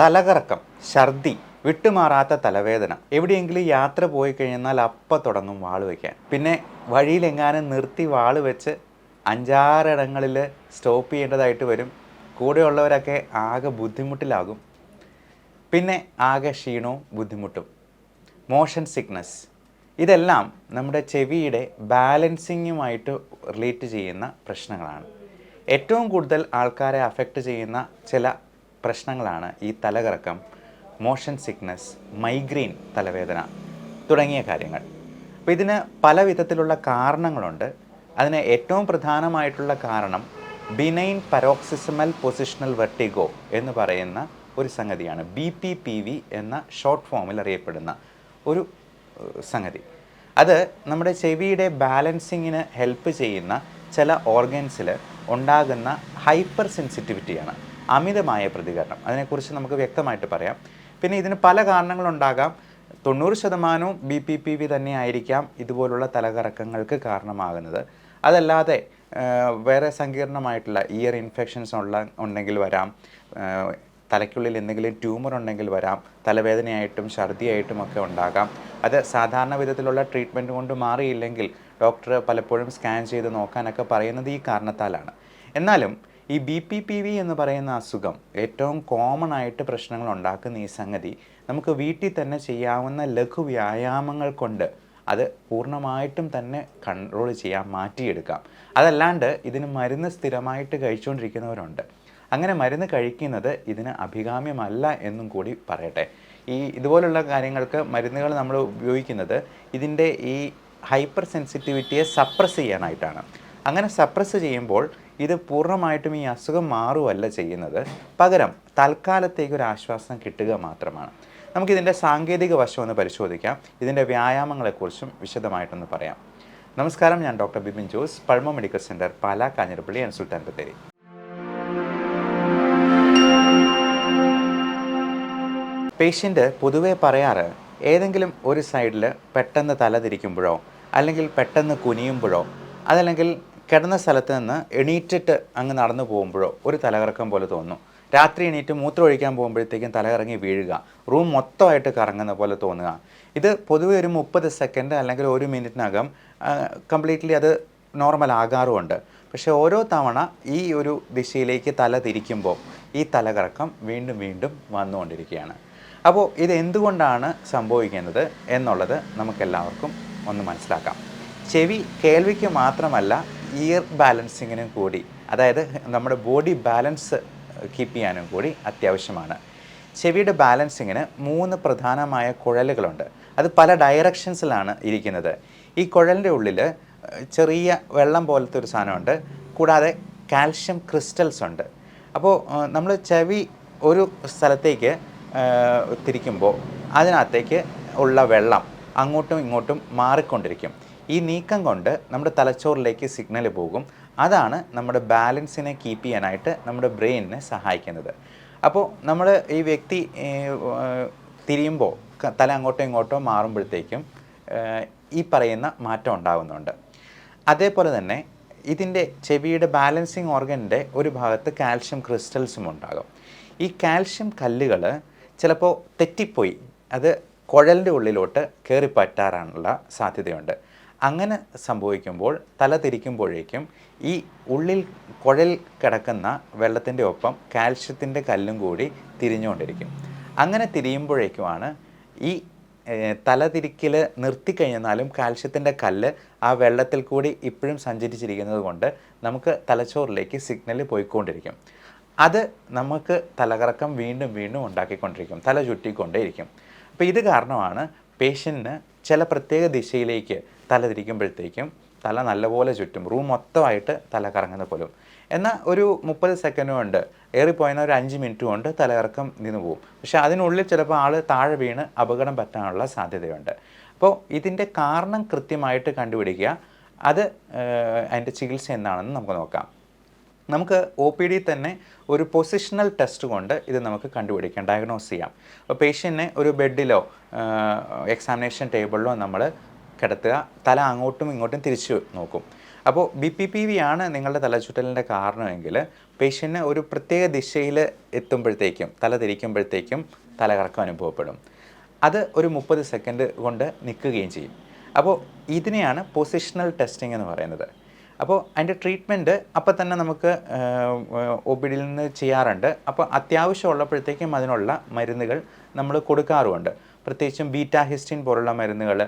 തലകറക്കം ഛർദി വിട്ടുമാറാത്ത തലവേദന. എവിടെയെങ്കിലും യാത്ര പോയി കഴിഞ്ഞാൽ അപ്പം തുടങ്ങും വാൾ വയ്ക്കാൻ പിന്നെ വഴിയിലെങ്ങാനും നിർത്തി വാൾ വെച്ച് അഞ്ചാറിടങ്ങളിൽ സ്റ്റോപ്പ് ചെയ്യേണ്ടതായിട്ട് വരും. കൂടെയുള്ളവരൊക്കെ ആകെ ബുദ്ധിമുട്ടിലാകും. പിന്നെ ആകെ ക്ഷീണവും ബുദ്ധിമുട്ടും. Motion sickness. ഇതെല്ലാം നമ്മുടെ ചെവിയുടെ ബാലൻസിങ്ങുമായിട്ട് റിലേറ്റ് ചെയ്യുന്ന പ്രശ്നങ്ങളാണ്. ഏറ്റവും കൂടുതൽ ആൾക്കാരെ അഫക്റ്റ് ചെയ്യുന്ന ചില പ്രശ്നങ്ങളാണ് ഈ തലകറക്കം മോഷൻ സിക്നസ് മൈഗ്രെയിൻ തലവേദന തുടങ്ങിയ കാര്യങ്ങൾ. അപ്പോൾ ഇതിന് പല വിധത്തിലുള്ള കാരണങ്ങളുണ്ട്. അതിന് ഏറ്റവും പ്രധാനമായിട്ടുള്ള കാരണം ബിനൈൻ പരോക്സിസമൽ പൊസിഷണൽ വെർട്ടിഗോ എന്ന് പറയുന്ന ഒരു സംഗതിയാണ്. ബി പി പി വി എന്ന ഷോർട്ട് ഫോമിൽ അറിയപ്പെടുന്ന ഒരു സംഗതി. അത് നമ്മുടെ ചെവിയുടെ ബാലൻസിങ്ങിന് ഹെൽപ്പ് ചെയ്യുന്ന ചില ഓർഗൻസിൽ ഉണ്ടാകുന്ന ഹൈപ്പർ സെൻസിറ്റിവിറ്റിയാണ് അമിതമായ പ്രതികരണം. അതിനെക്കുറിച്ച് നമുക്ക് വ്യക്തമായിട്ട് പറയാം. പിന്നെ ഇതിന് പല കാരണങ്ങളുണ്ടാകാം. തൊണ്ണൂറ് ശതമാനവും ബി പി പി വി തന്നെ ആയിരിക്കാം ഇതുപോലുള്ള തലകറക്കങ്ങൾക്ക് കാരണമാകുന്നത്. അതല്ലാതെ വേറെ സങ്കീർണമായിട്ടുള്ള ഇയർ ഇൻഫെക്ഷൻസ് ഉള്ള ഉണ്ടെങ്കിൽ വരാം. തലയ്ക്കുള്ളിൽ എന്തെങ്കിലും ട്യൂമർ ഉണ്ടെങ്കിൽ വരാം. തലവേദനയായിട്ടും ഛർദിയായിട്ടും ഒക്കെ ഉണ്ടാകാം. അത് സാധാരണ വിധത്തിലുള്ള ട്രീറ്റ്മെന്റ് കൊണ്ട് മാറിയില്ലെങ്കിൽ ഡോക്ടർ പലപ്പോഴും സ്കാൻ ചെയ്ത് നോക്കാനൊക്കെ പറയുന്നത് ഈ കാരണത്താലാണ്. എന്നാലും ഈ ബി പി പി വി എന്ന് പറയുന്ന അസുഖം ഏറ്റവും കോമൺ ആയിട്ട് പ്രശ്നങ്ങൾ ഉണ്ടാക്കുന്ന ഈ സംഗതി നമുക്ക് വീട്ടിൽ തന്നെ ചെയ്യാവുന്ന ലഘു വ്യായാമങ്ങൾ കൊണ്ട് അത് പൂർണമായിട്ടും തന്നെ കൺട്രോൾ ചെയ്യാം മാറ്റിയെടുക്കാം. അതല്ലാണ്ട് ഇതിന് മരുന്ന് സ്ഥിരമായിട്ട് കഴിച്ചുകൊണ്ടിരിക്കുന്നവരുണ്ട്. അങ്ങനെ മരുന്ന് കഴിക്കുന്നത് ഇതിന് അഭികാമ്യമല്ല എന്നും കൂടി പറയട്ടെ. ഈ ഇതുപോലുള്ള കാര്യങ്ങൾക്ക് മരുന്നുകൾ നമ്മൾ ഉപയോഗിക്കുന്നത് ഇതിന്റെ ഈ ഹൈപ്പർ സെൻസിറ്റിവിറ്റിയെ സപ്രസ് ചെയ്യാനായിട്ടാണ്. അങ്ങനെ സപ്രസ് ചെയ്യുമ്പോൾ ഇത് പൂർണമായിട്ടും ഈ അസുഖം മാറുമല്ല ചെയ്യുന്നത്. പകരം തൽക്കാലത്തേക്ക് ഒരു ആശ്വാസം കിട്ടുക മാത്രമാണ്. നമുക്കിതിന്റെ സാങ്കേതിക വശം ഒന്ന് പരിശോധിക്കാം. ഇതിന്റെ വ്യായാമങ്ങളെക്കുറിച്ചും വിശദമായിട്ടൊന്ന് പറയാം. നമസ്കാരം ഞാൻ doctor Bibin Jose Pulmo medical centre Pala Kanjirappally and Sultan Bathery patient പൊതുവേ പറയാറ് ഏതെങ്കിലും ഒരു സൈഡിൽ പെട്ടെന്ന് തല തിരിക്കുമ്പോഴോ അല്ലെങ്കിൽ പെട്ടെന്ന് കുനിയുമ്പോഴോ അതല്ലെങ്കിൽ കിടന്ന സ്ഥലത്ത് നിന്ന് എണീറ്റിട്ട് അങ്ങ് നടന്നു പോകുമ്പോഴോ ഒരു തലകറക്കം പോലെ തോന്നും രാത്രി എണീറ്റ് മൂത്രം ഒഴിക്കാൻ പോകുമ്പോഴത്തേക്കും തലകറങ്ങി വീഴുക. റൂം മൊത്തമായിട്ട് കറങ്ങുന്ന പോലെ തോന്നുക. ഇത് പൊതുവെ ഒരു മുപ്പത് സെക്കൻഡ് അല്ലെങ്കിൽ ഒരു മിനിറ്റിനകം കംപ്ലീറ്റ്ലി അത് നോർമൽ ആകാറുമുണ്ട്. പക്ഷേ ഓരോ തവണ ഈ ഒരു ദിശയിലേക്ക് തല തിരിക്കുമ്പോൾ ഈ തലകറക്കം വീണ്ടും വീണ്ടും വന്നുകൊണ്ടിരിക്കുകയാണ്. അപ്പോൾ ഇത് എന്തുകൊണ്ടാണ് സംഭവിക്കുന്നത് എന്നുള്ളത് നമുക്കെല്ലാവർക്കും ഒന്ന് മനസ്സിലാക്കാം. ചെവി കേൾവിക്ക് മാത്രമല്ല ഇയർ ബാലൻസിങ്ങിനും കൂടി അതായത് നമ്മുടെ ബോഡി ബാലൻസ് കീപ്പ് ചെയ്യാനും കൂടി അത്യാവശ്യമാണ്. ചെവിയുടെ ബാലൻസിങ്ങിന് മൂന്ന് പ്രധാനമായ കുഴലുകളുണ്ട്. അത് പല ഡയറക്ഷൻസിലാണ് ഇരിക്കുന്നത്. ഈ കുഴലിന്റെ ഉള്ളിൽ ചെറിയ വെള്ളം പോലത്തെ ഒരു സാധനമുണ്ട്. കൂടാതെ കാൽഷ്യം ക്രിസ്റ്റൽസ് ഉണ്ട്. അപ്പോൾ നമ്മൾ ചെവി ഒരു സ്ഥലത്തേക്ക് തിരിക്കുമ്പോൾ അതിനകത്തേക്ക് ഉള്ള വെള്ളം അങ്ങോട്ടും ഇങ്ങോട്ടും മാറിക്കൊണ്ടിരിക്കും. ഈ നീക്കം കൊണ്ട് നമ്മുടെ തലച്ചോറിലേക്ക് സിഗ്നൽ പോകും. അതാണ് നമ്മുടെ ബാലൻസിനെ കീപ്പ് ചെയ്യാനായിട്ട് നമ്മുടെ ബ്രെയിനിനെ സഹായിക്കുന്നത്. അപ്പോൾ നമ്മൾ ഈ വ്യക്തി തിരിയുമ്പോൾ തല അങ്ങോട്ടോ ഇങ്ങോട്ടോ മാറുമ്പോഴത്തേക്കും ഈ പറയുന്ന മാറ്റം ഉണ്ടാകുന്നുണ്ട്. അതേപോലെ തന്നെ ഇതിന്റെ ചെവിയുടെ ബാലൻസിങ് ഓർഗനിന്റെ ഒരു ഭാഗത്ത് കാൽഷ്യം ക്രിസ്റ്റൽസും ഉണ്ടാകും. ഈ കാൽഷ്യം കല്ലുകൾ ചിലപ്പോൾ തെറ്റിപ്പോയി. അത് കുഴലിന്റെ ഉള്ളിലോട്ട് കയറി പറ്റാറാനുള്ള സാധ്യതയുണ്ട്. അങ്ങനെ സംഭവിക്കുമ്പോൾ തല തിരിക്കുമ്പോഴേക്കും ഈ ഉള്ളിൽ കുഴൽ കിടക്കുന്ന വെള്ളത്തിന്റെ ഒപ്പം കാൽഷ്യത്തിന്റെ കല്ലും കൂടി തിരിഞ്ഞുകൊണ്ടിരിക്കും. അങ്ങനെ തിരിയുമ്പോഴേക്കുമാണ് ഈ തലതിരിക്കൽ നിർത്തിക്കഴിഞ്ഞാലും കാൽഷ്യത്തിന്റെ കല്ല് ആ വെള്ളത്തിൽ കൂടി ഇപ്പോഴും സഞ്ചരിച്ചിരിക്കുന്നത് കൊണ്ട് നമുക്ക് തലച്ചോറിലേക്ക് സിഗ്നൽ പോയിക്കൊണ്ടിരിക്കും. അത് നമുക്ക് തലകറക്കം വീണ്ടും വീണ്ടും ഉണ്ടാക്കിക്കൊണ്ടിരിക്കും. തല ചുറ്റിക്കൊണ്ടേയിരിക്കും. അപ്പോൾ ഇത് കാരണമാണ് പേഷ്യന്റിന് ചില പ്രത്യേക ദിശയിലേക്ക് തല തിരിക്കുമ്പോഴത്തേക്കും തല നല്ലപോലെ ചുറ്റും റൂം മൊത്തമായിട്ട് തല കറങ്ങുന്ന പോലും. എന്നാൽ ഒരു മുപ്പത് സെക്കൻഡ് കൊണ്ട് ഏറിപ്പോയെന്ന ഒരു അഞ്ച് മിനിറ്റ് കൊണ്ട് തലകറക്കം നിന്ന് പോകും പക്ഷേ അതിനുള്ളിൽ ചിലപ്പോൾ ആൾ താഴെ വീണ് അപകടം പറ്റാനുള്ള സാധ്യതയുണ്ട്. അപ്പോൾ ഇതിന്റെ കാരണം കൃത്യമായിട്ട് കണ്ടുപിടിക്കുക. അത് അതിന്റെ ചികിത്സ എന്താണെന്ന് നമുക്ക് നോക്കാം. നമുക്ക് ഒ പി ഡി തന്നെ ഒരു പൊസിഷണൽ ടെസ്റ്റ് കൊണ്ട് ഇത് നമുക്ക് കണ്ടുപിടിക്കാം ഡയഗ്നോസ് ചെയ്യാം. അപ്പോൾ പേഷ്യന്റിനെ ഒരു ബെഡിലോ എക്സാമിനേഷൻ ടേബിളിലോ നമ്മൾ കിടത്തുക തല അങ്ങോട്ടും ഇങ്ങോട്ടും തിരിച്ചു നോക്കും. അപ്പോൾ ബി പി പി വി ആണ് നിങ്ങളുടെ തലച്ചുറ്റലിന്റെ കാരണമെങ്കിൽ പേഷ്യന്റിന് ഒരു പ്രത്യേക ദിശയിൽ എത്തുമ്പോഴത്തേക്കും തല തിരിക്കുമ്പോഴത്തേക്കും തലകറക്കം അനുഭവപ്പെടും. അത് ഒരു മുപ്പത് സെക്കൻഡ് കൊണ്ട് നിൽക്കുകയും ചെയ്യും. അപ്പോൾ ഇതിനെയാണ് പൊസിഷണൽ ടെസ്റ്റിംഗ് എന്ന് പറയുന്നത്. അപ്പോൾ അതിന്റെ ട്രീറ്റ്മെന്റ് അപ്പോൾ തന്നെ നമുക്ക് ഒ പി ഡിയിൽ നിന്ന് ചെയ്യാറുണ്ട്. അപ്പോൾ അത്യാവശ്യം ഉള്ളപ്പോഴത്തേക്കും അതിനുള്ള മരുന്നുകൾ നമ്മൾ കൊടുക്കാറുമുണ്ട്. പ്രത്യേകിച്ചും ബീറ്റാ ഹിസ്റ്റിൻ പോലുള്ള മരുന്നുകൾ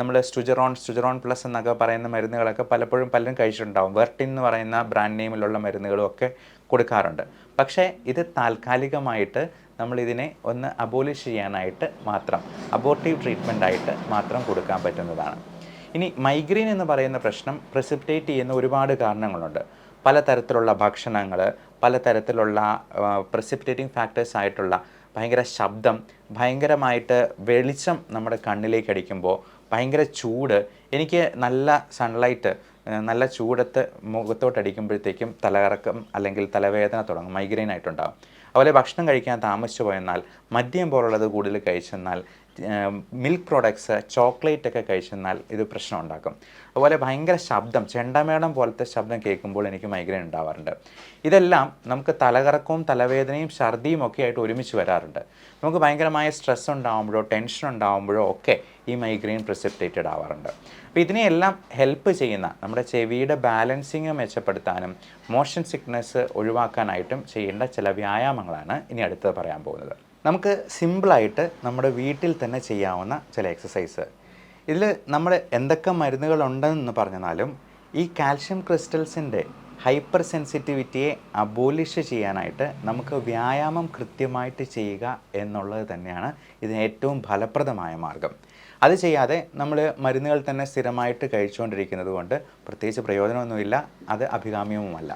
നമ്മൾ സ്റ്റുജറോൺ സ്റ്റുജറോൺ പ്ലസ് എന്നൊക്കെ പറയുന്ന മരുന്നുകളൊക്കെ പലപ്പോഴും പലരും കഴിച്ചിട്ടുണ്ടാവും. വെർട്ടിൻ എന്ന് പറയുന്ന ബ്രാൻഡ് നെയിമിലുള്ള മരുന്നുകളും ഒക്കെ കൊടുക്കാറുണ്ട്. പക്ഷേ ഇത് താൽക്കാലികമായിട്ട് നമ്മളിതിനെ ഒന്ന് അബോലിഷ് ചെയ്യാനായിട്ട് മാത്രം അബോർട്ടീവ് ട്രീറ്റ്മെന്റ് ആയിട്ട് മാത്രം കൊടുക്കാൻ പറ്റുന്നതാണ്. ഇനി മൈഗ്രെയിൻ എന്ന് പറയുന്ന പ്രശ്നം പ്രസിപ്പിറ്റേറ്റ് ചെയ്യുന്ന ഒരുപാട് കാരണങ്ങളുണ്ട്. പലതരത്തിലുള്ള ഭക്ഷണങ്ങൾ പലതരത്തിലുള്ള പ്രസിപ്പിറ്റേറ്റിംഗ് ഫാക്ടേഴ്സ് ആയിട്ടുള്ള ഭയങ്കര ശബ്ദം ഭയങ്കരമായിട്ട് വെളിച്ചം നമ്മുടെ കണ്ണിലേക്ക് അടിക്കുമ്പോൾ ഭയങ്കര ചൂട്. എനിക്ക് നല്ല സൺലൈറ്റ് നല്ല ചൂടത്ത് മുഖത്തോട്ട് അടിക്കുമ്പോഴത്തേക്കും തലകറക്കം അല്ലെങ്കിൽ തലവേദന തുടങ്ങും മൈഗ്രെയിൻ ആയിട്ടുണ്ടാകും അതുപോലെ ഭക്ഷണം കഴിക്കാൻ താമസിച്ചു പോയെന്നാൽ മദ്യം പോലുള്ളത് കൂടുതൽ കഴിച്ചെന്നാൽ മിൽക്ക് പ്രോഡക്ട്സ് ചോക്ലേറ്റ് ഒക്കെ കഴിച്ചെന്നാൽ ഇത് പ്രശ്നം ഉണ്ടാക്കും. അതുപോലെ ഭയങ്കര ശബ്ദം ചെണ്ടമേളം പോലത്തെ ശബ്ദം കേൾക്കുമ്പോൾ എനിക്ക് മൈഗ്രെയിൻ ഉണ്ടാവാറുണ്ട്. ഇതെല്ലാം നമുക്ക് തലകറക്കവും തലവേദനയും ഛർദിയും ഒക്കെ ആയിട്ട് ഒരുമിച്ച് വരാറുണ്ട്. നമുക്ക് ഭയങ്കരമായ സ്ട്രെസ് ഉണ്ടാകുമ്പോഴോ ടെൻഷൻ ഉണ്ടാകുമ്പോഴോ ഒക്കെ ഈ മൈഗ്രെയിൻ പ്രിസിപ്റ്റേറ്റഡ് ആവാറുണ്ട്. അപ്പോൾ ഇതിനെയെല്ലാം ഹെൽപ്പ് ചെയ്യുന്ന നമ്മുടെ ചെവിയുടെ ബാലൻസിങ് മെച്ചപ്പെടുത്താനും മോഷൻ സിക്നസ് ഒഴിവാക്കാനായിട്ടും ചെയ്യേണ്ട ചില വ്യായാമങ്ങളാണ് ഇനി അടുത്തത് പറയാൻ പോകുന്നത്. നമുക്ക് സിമ്പിളായിട്ട് നമ്മുടെ വീട്ടിൽ തന്നെ ചെയ്യാവുന്ന ചില എക്സസൈസ് ഇതിൽ നമ്മൾ എന്തൊക്കെ മരുന്നുകളുണ്ടെന്ന് പറഞ്ഞാലും ഈ കാൽഷ്യം ക്രിസ്റ്റൽസിന്റെ ഹൈപ്പർ സെൻസിറ്റിവിറ്റിയെ അബോലിഷ് ചെയ്യാനായിട്ട് നമുക്ക് വ്യായാമം കൃത്യമായിട്ട് ചെയ്യുക എന്നുള്ളത് തന്നെയാണ് ഇതിന് ഏറ്റവും ഫലപ്രദമായ മാർഗം. അത് ചെയ്യാതെ നമ്മൾ മരുന്നുകൾ തന്നെ സ്ഥിരമായിട്ട് കഴിച്ചുകൊണ്ടിരിക്കുന്നത് കൊണ്ട് പ്രത്യേകിച്ച് പ്രയോജനമൊന്നുമില്ല അത് അഭികാമ്യവുമല്ല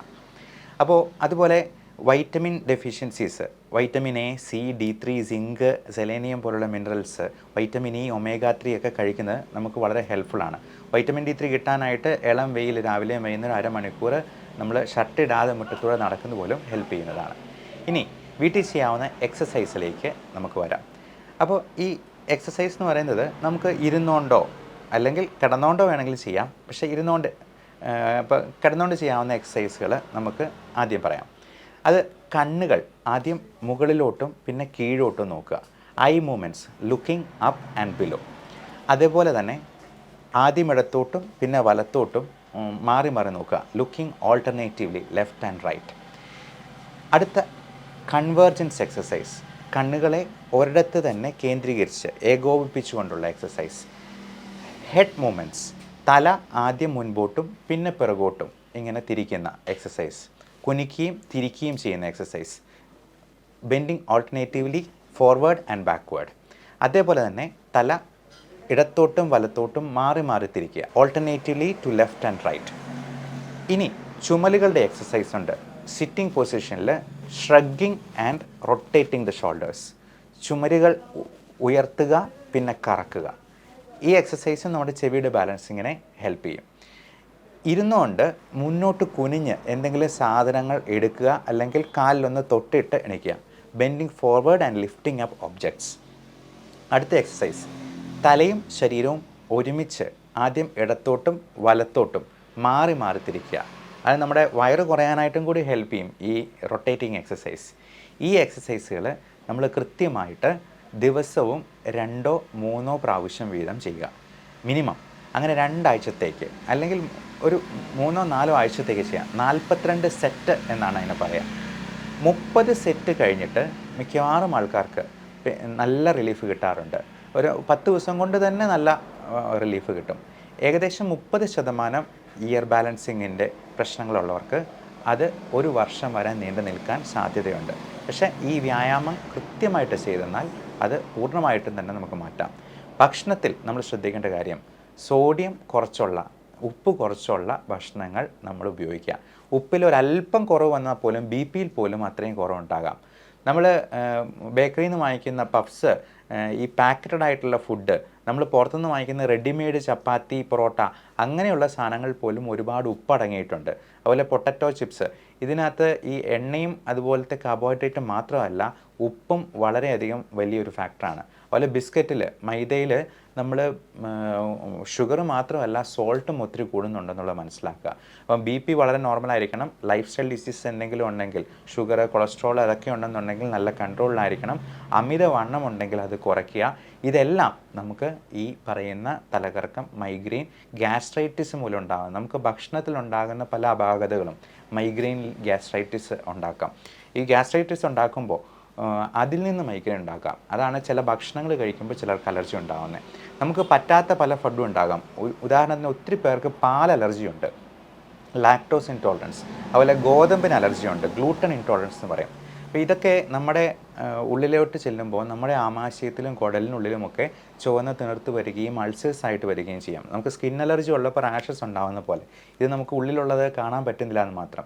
അപ്പോൾ അതുപോലെ vitamin deficiencies vitamin A C D three zinc selenium പോലുള്ള minerals vitamin E omega three ഒക്കെ കഴിക്കുന്നത് നമുക്ക് വളരെ ഹെൽപ്ഫുള്ളാണ് വൈറ്റമിൻ ഡി ത്രീ കിട്ടാനായിട്ട് ഇളം വെയിൽ രാവിലെ വൈകുന്നേരം അരമണിക്കൂർ നമ്മൾ ഷർട്ട് ഇടാതെ മുറ്റത്തൂടെ നടക്കുന്ന പോലും ഹെൽപ്പ് ചെയ്യുന്നതാണ്. ഇനി വീട്ടിൽ ചെയ്യാവുന്ന എക്സസൈസിലേക്ക് നമുക്ക് വരാം. അപ്പോൾ ഈ എക്സസൈസ് എന്ന് പറയുന്നത് നമുക്ക് ഇരുന്നുകൊണ്ടോ അല്ലെങ്കിൽ കിടന്നുകൊണ്ടോ വേണമെങ്കിൽ ചെയ്യാം. പക്ഷേ ഇരുന്നുകൊണ്ട് ഇപ്പോൾ കിടന്നുകൊണ്ട് ചെയ്യാവുന്ന എക്സസൈസുകൾ നമുക്ക് ആദ്യം പറയാം. അത് കണ്ണുകൾ ആദ്യം മുകളിലോട്ടും പിന്നെ കീഴോട്ടും നോക്കുക. Eye movements looking up and below അതേപോലെ തന്നെ ആദ്യം ഇടത്തോട്ടും പിന്നെ വലത്തോട്ടും മാറി മാറി നോക്കുക. Looking alternatively left and right അടുത്ത കൺവേർജൻസ് എക്സസൈസ് കണ്ണുകളെ ഒരിടത്ത് തന്നെ കേന്ദ്രീകരിച്ച് ഏകോപിപ്പിച്ചുകൊണ്ടുള്ള എക്സസൈസ് ഹെഡ് മൂമെന്റ്സ് തല ആദ്യം മുൻപോട്ടും പിന്നെ പിറകോട്ടും ഇങ്ങനെ തിരിക്കുന്ന എക്സസൈസ് കുനിക്കുകയും തിരിക്കുകയും ചെയ്യുന്ന exercise bending alternatively forward and backward അതേപോലെ തന്നെ തല ഇടത്തോട്ടും വലത്തോട്ടും മാറി മാറി തിരിക്കുക. Alternatively to left and right ഇനി ചുമലുകളുടെ എക്സസൈസ് ഉണ്ട്. സിറ്റിംഗ് പൊസിഷനിൽ shrugging and rotating the shoulders ചുമരുകൾ ഉയർത്തുക പിന്നെ കറക്കുക. ഈ എക്സസൈസും നമ്മുടെ ചെവിയുടെ ബാലൻസിങ്ങിനെ ഹെൽപ്പ് ചെയ്യും. ഇരുന്നുകൊണ്ട് മുന്നോട്ട് കുനിഞ്ഞ് എന്തെങ്കിലും സാധനങ്ങൾ എടുക്കുക അല്ലെങ്കിൽ കാലിലൊന്ന് തൊട്ടിട്ട് എണീക്കുക. Bending forward and lifting up objects അടുത്ത എക്സസൈസ് തലയും ശരീരവും ഒരുമിച്ച് ആദ്യം ഇടത്തോട്ടും വലത്തോട്ടും മാറി മാറി തിരിക്കുക. അത് നമ്മുടെ വയറ് കുറയാനായിട്ടും കൂടി ഹെൽപ്പ് ചെയ്യും ഈ റൊട്ടേറ്റിംഗ് എക്സസൈസ് ഈ എക്സസൈസുകൾ നമ്മൾ കൃത്യമായിട്ട് ദിവസവും രണ്ടോ മൂന്നോ പ്രാവശ്യം വീതം ചെയ്യുക. മിനിമം അങ്ങനെ രണ്ടാഴ്ചത്തേക്ക് അല്ലെങ്കിൽ ഒരു മൂന്നോ നാലോ ആഴ്ചത്തേക്ക് ചെയ്യാം. നാൽപ്പത്തിരണ്ട് സെറ്റ് എന്നാണ് അതിനെ പറയുക മുപ്പത് സെറ്റ് കഴിഞ്ഞിട്ട് മിക്കവാറും ആൾക്കാർക്ക് നല്ല റിലീഫ് കിട്ടാറുണ്ട്. ഒരു പത്ത് ദിവസം കൊണ്ട് തന്നെ നല്ല റിലീഫ് കിട്ടും. ഏകദേശം മുപ്പത് ശതമാനം ഇയർ ബാലൻസിങ്ങിന്റെ പ്രശ്നങ്ങളുള്ളവർക്ക് അത് ഒരു വർഷം വരെ നീണ്ടു നിൽക്കാൻ സാധ്യതയുണ്ട്. പക്ഷേ ഈ വ്യായാമം കൃത്യമായിട്ട് ചെയ്തെന്നാൽ അത് പൂർണമായിട്ടും തന്നെ നമുക്ക് മാറ്റാം. ഭക്ഷണത്തിൽ നമ്മൾ ശ്രദ്ധിക്കേണ്ട കാര്യം സോഡിയം കുറച്ചുള്ള ഉപ്പ് കുറച്ചുള്ള ഭക്ഷണങ്ങൾ നമ്മൾ ഉപയോഗിക്കുക. ഉപ്പിൽ ഒരല്പം കുറവ് വന്നാൽ പോലും ബി പിയിൽ പോലും അത്രയും കുറവുണ്ടാകാം. നമ്മൾ ബേക്കറിയിൽ നിന്ന് വാങ്ങിക്കുന്ന പഫ്സ് ഈ പാക്കറ്റഡ് ആയിട്ടുള്ള ഫുഡ് നമ്മൾ പുറത്തുനിന്ന് വാങ്ങിക്കുന്ന റെഡിമെയ്ഡ് ചപ്പാത്തി പൊറോട്ട അങ്ങനെയുള്ള സാധനങ്ങൾ പോലും ഒരുപാട് ഉപ്പ് അടങ്ങിയിട്ടുണ്ട്. അതുപോലെ പൊട്ടറ്റോ ചിപ്സ്. ഇതിനകത്ത് ഈ എണ്ണയും അതുപോലത്തെ കാർബോഹൈഡ്രേറ്റ് മാത്രമല്ല ഉപ്പും വളരെയധികം വലിയൊരു ഫാക്ടറാണ്. അതുപോലെ ബിസ്ക്കറ്റിൽ മൈദയിൽ നമ്മൾ ഷുഗർ മാത്രമല്ല സോൾട്ടും ഒത്തിരി കൂടുന്നുണ്ടെന്നുള്ളത് മനസ്സിലാക്കുക. അപ്പം ബി പി വളരെ നോർമലായിരിക്കണം. ലൈഫ് സ്റ്റൈൽ ഡിസീസ് എന്തെങ്കിലും ഉണ്ടെങ്കിൽ ഷുഗർ കൊളസ്ട്രോൾ അതൊക്കെ ഉണ്ടെന്നുണ്ടെങ്കിൽ നല്ല കൺട്രോളിലായിരിക്കണം. അമിത വണ്ണം ഉണ്ടെങ്കിൽ അത് കുറയ്ക്കുക. ഇതെല്ലാം നമുക്ക് ഈ പറയുന്ന തലകറക്കം മൈഗ്രെയിൻ ഗ്യാസ്ട്രൈറ്റിസ് മൂലം ഉണ്ടാകും. നമുക്ക് ഭക്ഷണത്തിൽ ഉണ്ടാകുന്ന പല അപാകതകളും മൈഗ്രെയിൻ ഗ്യാസ്ട്രൈറ്റിസ് ഉണ്ടാക്കാം. ഈ ഗ്യാസ്ട്രൈറ്റിസ് ഉണ്ടാക്കുമ്പോൾ അതിൽ നിന്ന് മൈഗ്രെയിൻ ഉണ്ടാക്കാം. അതാണ് ചില ഭക്ഷണങ്ങൾ കഴിക്കുമ്പോൾ ചിലർക്ക് അലർജി ഉണ്ടാകുന്നത് നമുക്ക് പറ്റാത്ത പല ഫുഡും ഉണ്ടാകാം. ഉദാഹരണത്തിന് ഒത്തിരി പേർക്ക് പാൽ അലർജി ഉണ്ട്. ലാക്ടോസ് ഇൻടോളറൻസ് അതുപോലെ ഗോതമ്പിന് അലർജി ഉണ്ട്. ഗ്ലൂട്ടൺ ഇൻടോളറൻസ് എന്ന് പറയും. അപ്പോൾ ഇതൊക്കെ നമ്മുടെ ഉള്ളിലോട്ട് ചെല്ലുമ്പോൾ നമ്മുടെ ആമാശയത്തിലും കുടലിനുള്ളിലുമൊക്കെ ചുവന്ന തിണർത്ത് വരികയും അൾസേഴ്സ് ആയിട്ട് വരികയും ചെയ്യാം. നമുക്ക് സ്കിൻ അലർജി ഉള്ളപ്പോൾ റാഷസ് ഉണ്ടാകുന്ന പോലെ. ഇത് നമുക്ക് ഉള്ളിലുള്ളത് കാണാൻ പറ്റുന്നില്ല എന്ന് മാത്രം.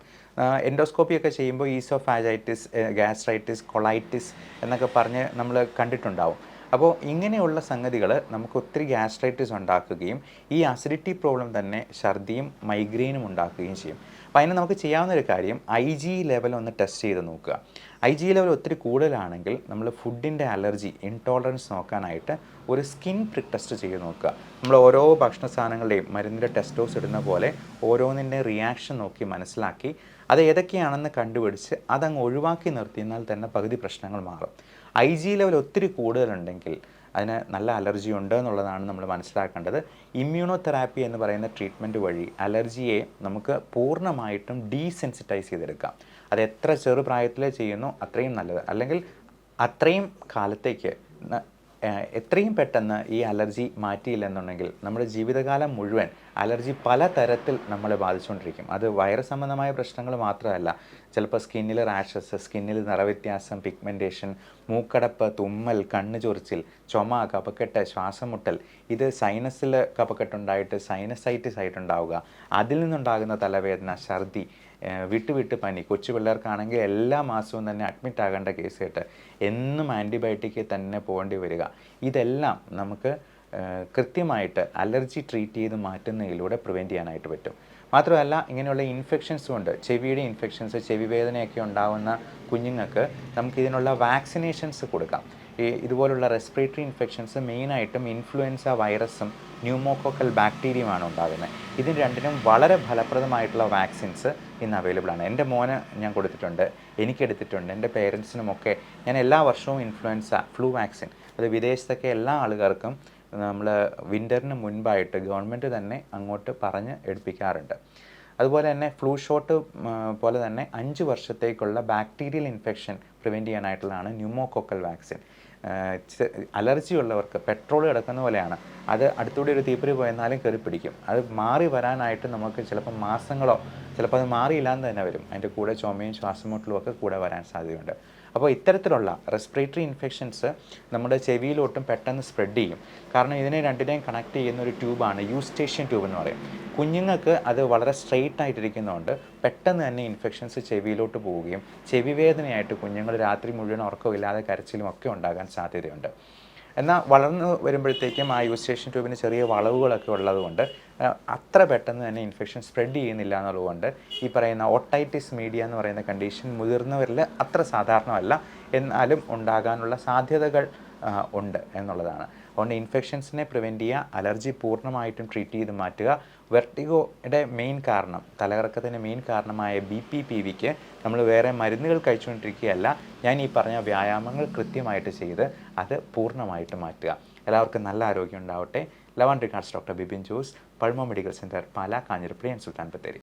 എൻഡോസ്കോപ്പി ഒക്കെ ചെയ്യുമ്പോൾ ഈസോഫാജൈറ്റിസ് ഗ്യാസ്ട്രൈറ്റിസ് കൊളൈറ്റിസ് എന്നൊക്കെ പറഞ്ഞ് നമ്മൾ കണ്ടിട്ടുണ്ടാവും. അപ്പോൾ ഇങ്ങനെയുള്ള സംഗതികൾ നമുക്ക് ഒത്തിരി ഗ്യാസ്ട്രൈറ്റിസ് ഉണ്ടാക്കുകയും ഈ അസിഡിറ്റി പ്രോബ്ലം തന്നെ ഛർദിയും മൈഗ്രെയിനും ഉണ്ടാക്കുകയും ചെയ്യും. അപ്പോൾ അതിന് നമുക്ക് ചെയ്യാവുന്ന ഒരു കാര്യം ഐ ജി ലെവൽ ഒന്ന് ടെസ്റ്റ് ചെയ്ത് നോക്കുക. ഐ ജി ലെവൽ ഒത്തിരി കൂടുതലാണെങ്കിൽ നമ്മൾ ഫുഡിന്റെ അലർജി ഇൻടോളറൻസ് നോക്കാനായിട്ട് ഒരു സ്കിൻ പ്രിക് ടെസ്റ്റ് ചെയ്ത് നോക്കുക. നമ്മൾ ഓരോ ഭക്ഷണ സാധനങ്ങളുടെയും മരുന്നിന്റെ ടെസ്റ്റോസ് ഇടുന്ന പോലെ ഓരോന്നിന്റെ റിയാക്ഷൻ നോക്കി മനസ്സിലാക്കി അത് ഏതൊക്കെയാണെന്ന് കണ്ടുപിടിച്ച് അതങ്ങ് ഒഴിവാക്കി നിർത്തിയെന്നാൽ തന്നെ പകുതി പ്രശ്നങ്ങൾ മാറും. ഐ ജി ലെവൽ ഒത്തിരി കൂടുതലുണ്ടെങ്കിൽ അതിന് നല്ല അലർജി ഉണ്ട് എന്നുള്ളതാണ് നമ്മൾ മനസ്സിലാക്കേണ്ടത്. ഇമ്മ്യൂണോ തെറാപ്പി എന്ന് പറയുന്ന ട്രീറ്റ്മെന്റ് വഴി അലർജിയെ നമുക്ക് പൂർണമായിട്ടും ഡീസെൻസിറ്റൈസ് ചെയ്തെടുക്കാം. അത് എത്ര ചെറുപ്രായത്തിൽ ചെയ്യുന്നു അത്രയും നല്ലത്. അല്ലെങ്കിൽ അത്രയും കാലത്തേക്ക് എത്രയും പെട്ടെന്ന് ഈ അലർജി മാറ്റിയില്ലെന്നുണ്ടെങ്കിൽ നമ്മുടെ ജീവിതകാലം മുഴുവൻ അലർജി പല തരത്തിൽ നമ്മളെ ബാധിച്ചുകൊണ്ടിരിക്കും. അത് വൈറസ് സംബന്ധമായ പ്രശ്നങ്ങൾ മാത്രമല്ല. ചിലപ്പോൾ സ്കിന്നിൽ റാഷസ് സ്കിന്നിൽ നിറവ്യത്യാസം പിഗ്മെന്റേഷൻ മൂക്കടപ്പ് തുമ്മൽ കണ്ണ് ചൊറിച്ചിൽ ചുമ കപക്കെട്ട് ശ്വാസം മുട്ടൽ ഇത് സൈനസിൽ കപക്കെട്ടുണ്ടായിട്ട് സൈനസൈറ്റിസ് ആയിട്ടുണ്ടാവുക. അതിൽ നിന്നുണ്ടാകുന്ന തലവേദന ഛർദി വിട്ട് വിട്ട് പനി കൊച്ചു പിള്ളേർക്കാണെങ്കിൽ എല്ലാ മാസവും തന്നെ അഡ്മിറ്റ് ആകേണ്ട കേസ് കേട്ട് എന്നും ആന്റിബയോട്ടിക്ക് തന്നെ പോകേണ്ടി വരിക. ഇതെല്ലാം നമുക്ക് കൃത്യമായിട്ട് അലർജി ട്രീറ്റ് ചെയ്ത് മാറ്റുന്നതിലൂടെ പ്രിവെന്റ് ചെയ്യാനായിട്ട് പറ്റും. മാത്രമല്ല ഇങ്ങനെയുള്ള ഇൻഫെക്ഷൻസ് കൊണ്ട് ചെവിയുടെ ഇൻഫെക്ഷൻസ് ചെവി വേദനയൊക്കെ ഉണ്ടാകുന്ന കുഞ്ഞുങ്ങൾക്ക് നമുക്ക് ഇതിനുള്ള വാക്സിനേഷൻസ് കൊടുക്കാം. ഈ ഇതുപോലുള്ള റെസ്പിറേറ്ററി ഇൻഫെക്ഷൻസ് മെയിനായിട്ടും ഇൻഫ്ലുവൻസ വൈറസും ന്യൂമോക്കോക്കൽ ബാക്ടീരിയയുമാണ് ഉണ്ടാകുന്നത്. ഇതിന് രണ്ടിനും വളരെ ഫലപ്രദമായിട്ടുള്ള വാക്സിൻസ് ഇന്ന് അവൈലബിൾ ആണ്. എന്റെ മോന് ഞാൻ കൊടുത്തിട്ടുണ്ട് എനിക്കെടുത്തിട്ടുണ്ട് എന്റെ പേരൻസിനുമൊക്കെ ഞാൻ എല്ലാ വർഷവും ഇൻഫ്ലുവൻസ ഫ്ലൂ വാക്സിൻ അത് വിദേശത്തൊക്കെ എല്ലാ ആളുകൾക്കും നമ്മൾ വിന്ററിന് മുൻപായിട്ട് ഗവൺമെന്റ് തന്നെ അങ്ങോട്ട് പറഞ്ഞ് എടുപ്പിക്കാറുണ്ട്. അതുപോലെ തന്നെ ഫ്ലൂ ഷോട്ട് പോലെ തന്നെ അഞ്ച് വർഷത്തേക്കുള്ള ബാക്ടീരിയൽ ഇൻഫെക്ഷൻ പ്രിവെന്റ് ചെയ്യാനായിട്ടുള്ളതാണ് ന്യൂമോകോക്കൽ വാക്സിൻ അലർജി ഉള്ളവർക്ക് പെട്രോൾ കിടക്കുന്ന പോലെയാണ്. അത് അടുത്തൂടെ ഒരു തീപ്പൊരി പോയെന്നാലും കയറി പിടിക്കും. അത് മാറി വരാനായിട്ട് നമുക്ക് ചിലപ്പോൾ മാസങ്ങളോ ചിലപ്പോൾ അത് മാറിയില്ലാന്ന് തന്നെ വരും. അതിന്റെ കൂടെ ചുമയും ശ്വാസമുട്ടലും ഒക്കെ കൂടെ വരാൻ സാധ്യതയുണ്ട്. അപ്പോൾ ഇത്തരത്തിലുള്ള റെസ്പിറേറ്ററി ഇൻഫെക്ഷൻസ് നമ്മുടെ ചെവിയിലോട്ടും പെട്ടെന്ന് സ്പ്രെഡ് ചെയ്യും. കാരണം ഇതിനെ രണ്ടിനെയും കണക്ട് ചെയ്യുന്ന ഒരു ട്യൂബാണ് യൂസ്റ്റേഷ്യൻ ട്യൂബ് എന്ന് പറയും. കുഞ്ഞുങ്ങൾക്ക് അത് വളരെ സ്ട്രെയിറ്റ് ആയിട്ടിരിക്കുന്നതുകൊണ്ട് പെട്ടെന്ന് തന്നെ ഇൻഫെക്ഷൻസ് ചെവിയിലോട്ട് പോവുകയും ചെവി വേദനയായിട്ട് കുഞ്ഞുങ്ങൾ രാത്രി മുഴുവൻ ഉറക്കമില്ലാതെ കരച്ചിലും ഒക്കെ ഉണ്ടാകാൻ സാധ്യതയുണ്ട്. എന്നാൽ വളർന്നു വരുമ്പോഴത്തേക്കും ആ യൂസ്റ്റേഷ്യൻ ട്യൂബിന് ചെറിയ വളവുകളൊക്കെ ഉള്ളതുകൊണ്ട് അത്ര പെട്ടെന്ന് തന്നെ ഇൻഫെക്ഷൻ സ്പ്രെഡ് ചെയ്യുന്നില്ല എന്നുള്ളതുകൊണ്ട് ഈ പറയുന്ന ഓട്ടൈറ്റിസ് മീഡിയ എന്ന് പറയുന്ന കണ്ടീഷൻ മുതിർന്നവരിൽ അത്ര സാധാരണമല്ല. എന്നാലും ഉണ്ടാകാനുള്ള സാധ്യതകൾ ഉണ്ട് എന്നുള്ളതാണ്. അതുകൊണ്ട് ഇൻഫെക്ഷൻസിനെ പ്രിവെന്റ് ചെയ്യുക അലർജി പൂർണമായിട്ടും ട്രീറ്റ് ചെയ്ത് മാറ്റുക. വെർട്ടിഗോയുടെ മെയിൻ കാരണം തലകറക്കത്തിന്റെ മെയിൻ കാരണമായ ബി പി പി വിക്ക് നമ്മൾ വേറെ മരുന്നുകൾ കഴിച്ചുകൊണ്ടിരിക്കുകയല്ല. ഞാൻ ഈ പറഞ്ഞ വ്യായാമങ്ങൾ കൃത്യമായിട്ട് ചെയ്ത് അത് പൂർണമായിട്ട് മാറ്റുക. എല്ലാവർക്കും നല്ല ആരോഗ്യം ഉണ്ടാവട്ടെ. ലവൻ records doctor Bipin Jose Pulmo medical centre Pala Kanjirappally and Sultan Bathery.